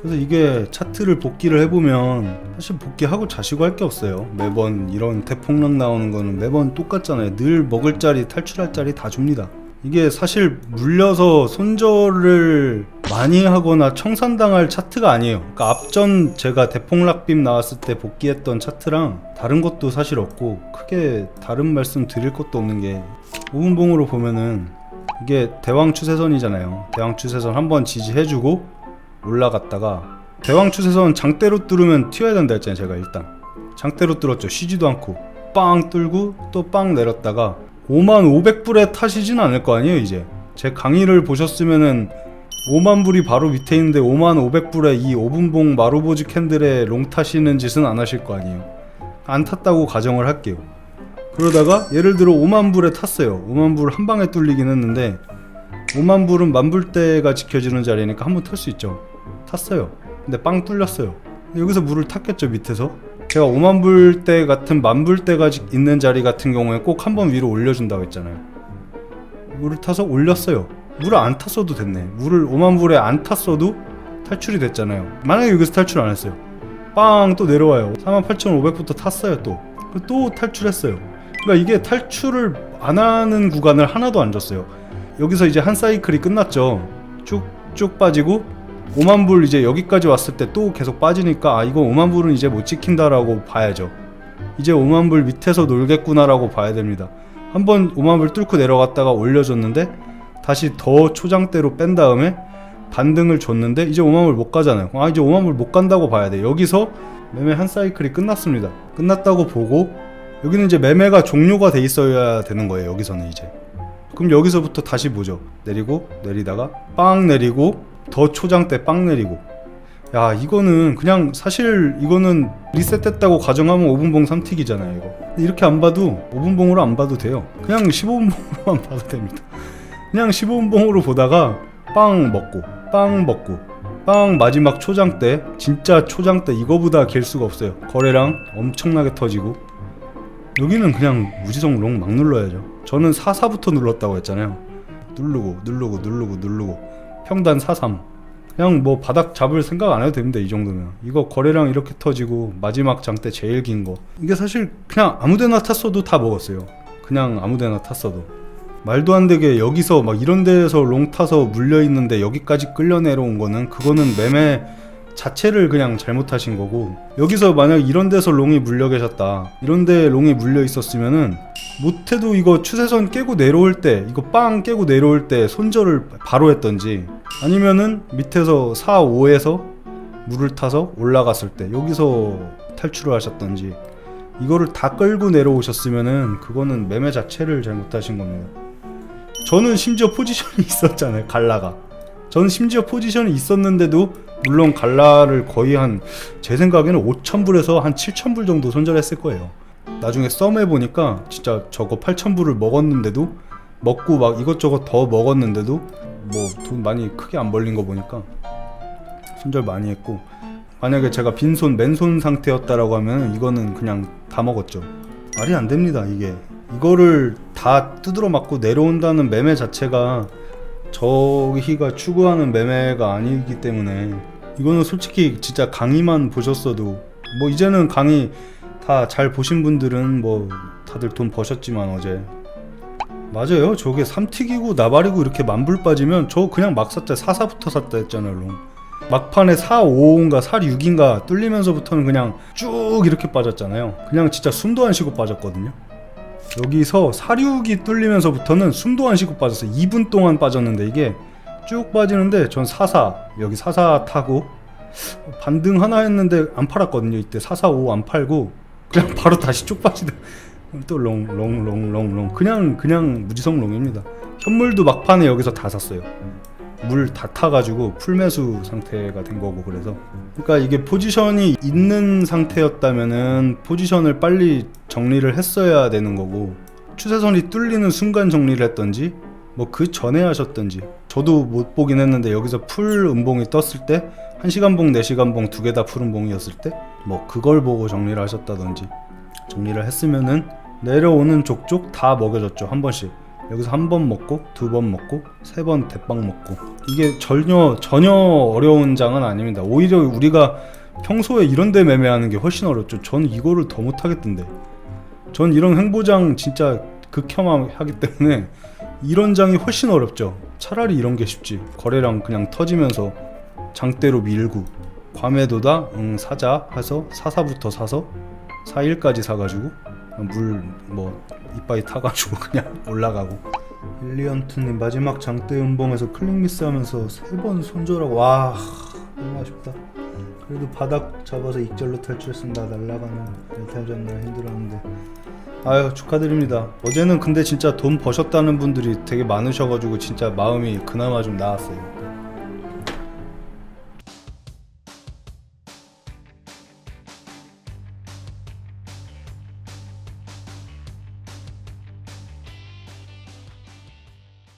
그래서 이게 차트를 복귀를 해보면 사실 복귀하고 자시고 할 게 없어요. 매번 이런 대폭락 나오는 거는 매번 똑같잖아요. 늘 먹을 자리, 탈출할 자리 다 줍니다. 이게 사실 물려서 손절을 많이 하거나 청산당할 차트가 아니에요. 그러니까 앞전 제가 대폭락빔 나왔을 때 복귀했던 차트랑 다른 것도 사실 없고 크게 다른 말씀 드릴 것도 없는 게 5분봉으로 보면은 이게 대왕 추세선이잖아요. 대왕 추세선 한번 지지해주고 올라갔다가 대왕 추세선 장대로 뚫으면 튀어야 된다 했잖아요. 제가 일단 장대로 뚫었죠. 쉬지도 않고 빵 뚫고 또 빵 내렸다가 5만 500불에 타시진 않을 거 아니에요. 이제 제 강의를 보셨으면은 5만 불이 바로 밑에 있는데 5만 500불에 이 5분봉 마루보즈 캔들에 롱 타시는 짓은 안 하실 거 아니에요. 안 탔다고 가정을 할게요. 그러다가 예를 들어 5만 불에 탔어요. 5만 불 한 방에 뚫리긴 했는데 5만 불은 만불대가 지켜주는 자리니까 한 번 탈 수 있죠. 탔어요. 근데 빵 뚫렸어요. 여기서 물을 탔겠죠 밑에서. 제가 5만 불대 같은 만불대가 지- 있는 자리 같은 경우에 꼭 한 번 위로 올려준다고 했잖아요. 물을 타서 올렸어요. 물을 안 탔어도 됐네. 물을 5만 불에 안 탔어도 탈출이 됐잖아요. 만약에 여기서 탈출 안 했어요. 빵 또 내려와요. 48,500부터 탔어요 또. 그리고 또 탈출했어요. 그러니까 이게 탈출을 안 하는 구간을 하나도 안 줬어요. 여기서 이제 한 사이클이 끝났죠. 쭉쭉 빠지고 5만 불 이제 여기까지 왔을 때 또 계속 빠지니까 아 이거 5만 불은 이제 못 지킨다라고 봐야죠. 이제 5만 불 밑에서 놀겠구나라고 봐야 됩니다. 한번 5만 불 뚫고 내려갔다가 올려줬는데 다시 더 초장대로 뺀 다음에 반등을 줬는데 이제 5만 불 못 가잖아요. 아 이제 5만 불 못 간다고 봐야 돼. 여기서 매매 한 사이클이 끝났습니다. 끝났다고 보고 여기는 이제 매매가 종료가 돼 있어야 되는 거예요. 여기서는 이제. 그럼 여기서부터 다시 보죠. 내리고 내리다가 빵 내리고 더 초장대 빵 내리고. 야 이거는 그냥 사실 이거는 리셋됐다고 가정하면 5분봉 3틱이잖아요 이거 이렇게 안 봐도 5분봉으로 안 봐도 돼요 그냥 15분봉으로만 봐도 됩니다 그냥 15분봉으로 보다가 빵 먹고 빵 먹고 빵 마지막 초장 때 진짜 초장 때 이거보다 길 수가 없어요 거래량 엄청나게 터지고 여기는 그냥 무지성 롱 막 눌러야죠. 저는 44부터 눌렀다고 했잖아요. 누르고 누르고 누르고 누르고. 평단 43 그냥 뭐 바닥 잡을 생각 안 해도 됩니다 이 정도면. 이거 거래량 이렇게 터지고 마지막 장대 제일 긴 거. 이게 사실 그냥 아무데나 탔어도 다 먹었어요. 그냥 아무데나 탔어도. 말도 안 되게 여기서 막 이런 데에서 롱 타서 물려 있는데 여기까지 끌려 내려온 거는 그거는 매매 자체를 그냥 잘못하신 거고 여기서 만약 이런 데서 롱이 물려 계셨다 이런 데 롱이 물려 있었으면은 못해도 이거 추세선 깨고 내려올 때 이거 빵 깨고 내려올 때 손절을 바로 했던지 아니면은 밑에서 4, 5에서 물을 타서 올라갔을 때 여기서 탈출을 하셨던지 이거를 다 끌고 내려오셨으면은 그거는 매매 자체를 잘못하신 겁니다. 저는 심지어 포지션이 있었잖아요. 갈라가. 저는 심지어 포지션이 있었는데도 물론 갈라를 거의 한 제 생각에는 5,000불에서 한 7,000불 정도 손절했을 거예요. 나중에 썸해 보니까 진짜 저거 8,000불을 먹었는데도 먹고 막 이것저것 더 먹었는데도 뭐 돈 많이 크게 안 벌린 거 보니까 손절 많이 했고 만약에 제가 빈손 맨손 상태였다라고 하면 이거는 그냥 다 먹었죠. 말이 안 됩니다 이게 이거를 다 두드러 맞고 내려온다는 매매 자체가 저희가 추구하는 매매가 아니기 때문에 이거는 솔직히 진짜 강의만 보셨어도 뭐 이제는 강의 다 잘 보신 분들은 뭐 다들 돈 버셨지만 어제. 맞아요. 저게 삼틱이고 나발이고 이렇게 만불 빠지면 저 그냥 막 샀자 사사부터 샀다 했잖아요 롱. 막판에 4, 5인가 4, 6인가 뚫리면서부터는 그냥 쭉 이렇게 빠졌잖아요. 그냥 진짜 숨도 안 쉬고 빠졌거든요 여기서 4, 6이 뚫리면서부터는 숨도 안 쉬고 빠졌어요 2분 동안 빠졌는데 이게 쭉 빠지는데 전44 여기 44 타고 반등 하나 했는데 안 팔았거든요. 이때 445안 팔고 그냥 바로 다시 쭉 빠지다. 또 롱 롱 롱 롱 롱. 그냥 그냥 무지성 롱입니다. 현물도 막판에 여기서 다 샀어요 물 다 타가지고 풀매수 상태가 된 거고 그래서. 그러니까 이게 포지션이 있는 상태였다면은 포지션을 빨리 정리를 했어야 되는 거고 추세선이 뚫리는 순간 정리를 했던지 뭐 그 전에 하셨던지. 저도 못 보긴 했는데 여기서 풀 음봉이 떴을 때 1시간 봉, 4시간 봉 두 개 다 풀 음봉이었을 때 뭐 그걸 보고 정리를 하셨다든지 정리를 했으면은 내려오는 족족 다 먹여줬죠 한 번씩 여기서 한 번 먹고 두 번 먹고 세 번 대빵 먹고 이게 전혀 전혀 어려운 장은 아닙니다. 오히려 우리가 평소에 이런 데 매매하는 게 훨씬 어렵죠. 전 이거를 더 못하겠던데. 전 이런 행보장 진짜 극혐하기 때문에 이런 장이 훨씬 어렵죠. 차라리 이런 게 쉽지. 거래량 그냥 터지면서 장대로 밀고 과매도다 응 사자 해서 사사부터 사서 사일까지 사가지고 물 뭐 이빠이 타가지고 그냥 올라가고. 일리언트님 마지막 장대 음봉에서 클릭 미스하면서 세 번 손절하고 와 너무 아쉽다. 그래도 바닥 잡아서 익절로 탈출했습니다. 날라가는 잡느라 힘들었는데. 아유 축하드립니다. 어제는 근데 진짜 돈 버셨다는 분들이 되게 많으셔가지고 진짜 마음이 그나마 좀 나았어요